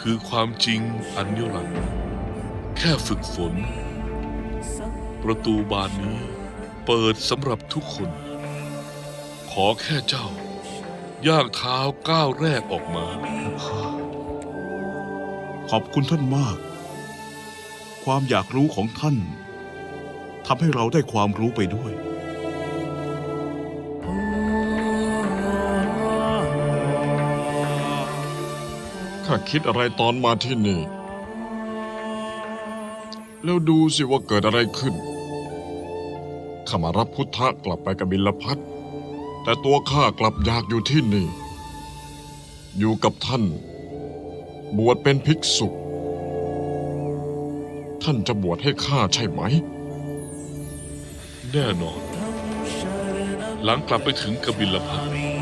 คือความจริงอันนิรันดร์แค่ฝึกฝน ประตูบานนี้เปิดสำหรับทุกคน ขอแค่เจ้า ย่างเท้าก้าวแรกออกมา ขอบคุณท่านมาก ความอยากรู้ของท่านทำให้เราได้ความรู้ไปด้วย ข้าคิดอะไรตอนมาที่นี่ แล้วดูสิว่าเกิดอะไรขึ้นข้ามารับพุทธะกลับไปกับบิลพัทแต่ตัวข้ากลับอยากอยู่ที่นี่ อยู่กับท่าน บวชเป็นภิกษุ ท่านจะบวชให้ข้าใช่ไหม แน่นอน หลังกลับไปถึงกบิลพัท